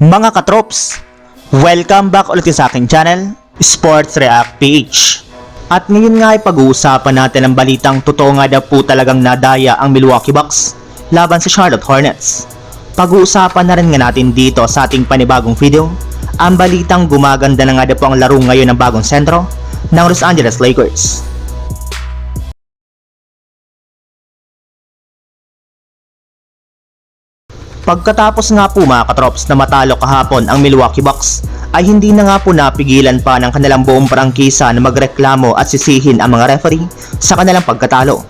Mga katrops, welcome back ulit sa aking channel, Sports React PH. At ngayon nga ay pag-uusapan natin ang balitang totoo nga daw po talagang nadaya ang Milwaukee Bucks laban sa Charlotte Hornets. Pag-uusapan na rin nga natin dito sa ating panibagong video ang balitang gumaganda na nga daw po ang laro ngayon ng bagong sentro ng Los Angeles Lakers. Pagkatapos nga po mga katrops na matalo kahapon ang Milwaukee Bucks, ay hindi na nga po napigilan pa ng kanilang buong prangkisa na magreklamo at sisihin ang mga referee sa kanilang pagkatalo.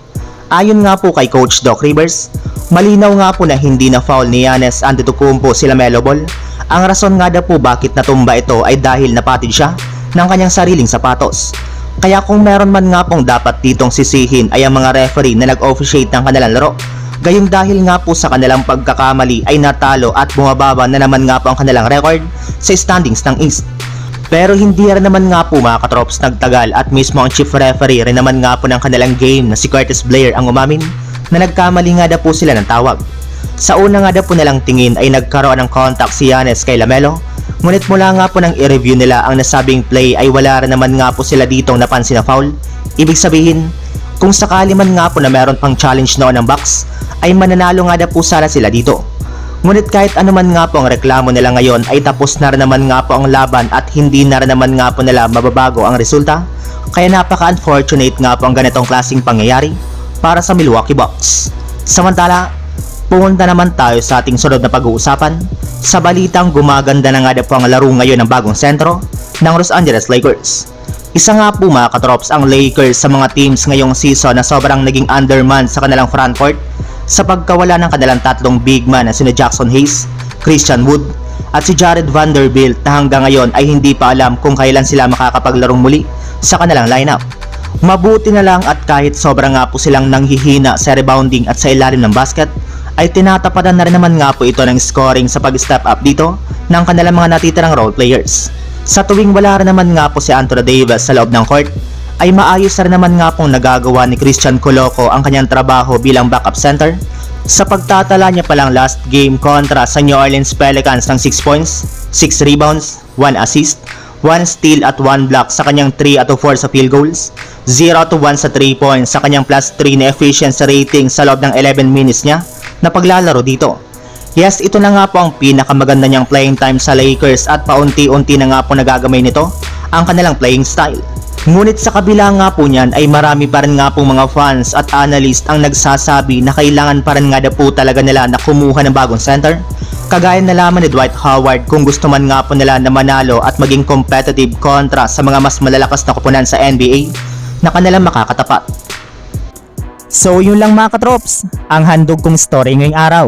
Ayon nga po kay Coach Doc Rivers, malinaw nga po na hindi na foul ni Giannis Antetokounmpo sila Melo Ball. Ang rason nga daw po bakit natumba ito ay dahil napatid siya ng kanyang sariling sapatos. Kaya kung meron man nga pong dapat ditong sisihin ay ang mga referee na nag-officiate ng kanilang laro Gayong dahil nga po sa kanilang pagkakamali ay natalo at bumababa na naman nga po ang kanilang record sa standings ng East. Pero hindi rin naman nga po mga katrops nagtagal at mismo ang chief referee rin naman nga po ng kanilang game na si Curtis Blair ang umamin na nagkamali nga daw po sila ng tawag. Sa una nga daw po nilang tingin ay nagkaroon ng contact si Giannis kay Lamelo Ngunit mula nga po ng i-review nila ang nasabing play ay wala rin naman nga po sila ditong napansin na foul. Ibig sabihin, kung sakali man nga po na meron pang challenge noon ng Bucks, ay mananalo nga na po sana sila dito. Ngunit kahit anuman nga po ang reklamo nila ngayon ay tapos na rin naman nga po ang laban at hindi na rin naman nga po nila mababago ang resulta. Kaya napaka-unfortunate nga po ang ganitong klaseng pangyayari para sa Milwaukee Bucks. Samantala, pumunta naman tayo sa ating sunod na pag-uusapan sa balitang gumaganda na nga na po ang laro ngayon ng bagong sentro ng Los Angeles Lakers. Isa nga po mga katrops ang Lakers sa mga teams ngayong season na sobrang naging underman sa kanilang frontcourt sa pagkawala ng kanilang tatlong big man na sina Jackson Hayes, Christian Wood, at si Jared Vanderbilt na hanggang ngayon ay hindi pa alam kung kailan sila makakapaglarong muli sa kanilang lineup. Mabuti na lang at kahit sobrang nga po silang nanghihina sa rebounding at sa ilalim ng basket, ay tinatapadan na rin naman nga po ito ng scoring sa pag-step up dito ng kanilang mga natitirang role players. Sa tuwing wala rin naman nga po si Anthony Davis sa loob ng court, ay maayos na naman nga pong nagagawa ni Christian Coloco ang kanyang trabaho bilang backup center sa pagtatala niya palang last game kontra sa New Orleans Pelicans ng 6 points, 6 rebounds, 1 assist, 1 steal at 1 block sa kanyang 3 at 4 sa field goals, 0 to 1 sa 3 points sa kanyang plus 3 na efficiency rating sa loob ng 11 minutes niya na paglalaro dito. Yes, ito na nga po ang pinakamaganda niyang playing time sa Lakers at paunti-unti na nga po nagagamay nito ang kanilang playing style. Ngunit sa kabila nga po niyan ay marami pa rin nga po mga fans at analyst ang nagsasabi na kailangan pa rin nga na po talaga nila na kumuha ng bagong center. Kagaya na lamang ni Dwight Howard kung gusto man nga po nila na manalo at maging competitive kontra sa mga mas malalakas na kupunan sa NBA na kanilang makakatapat. So yun lang mga katrops, ang handog kong story ngayong araw.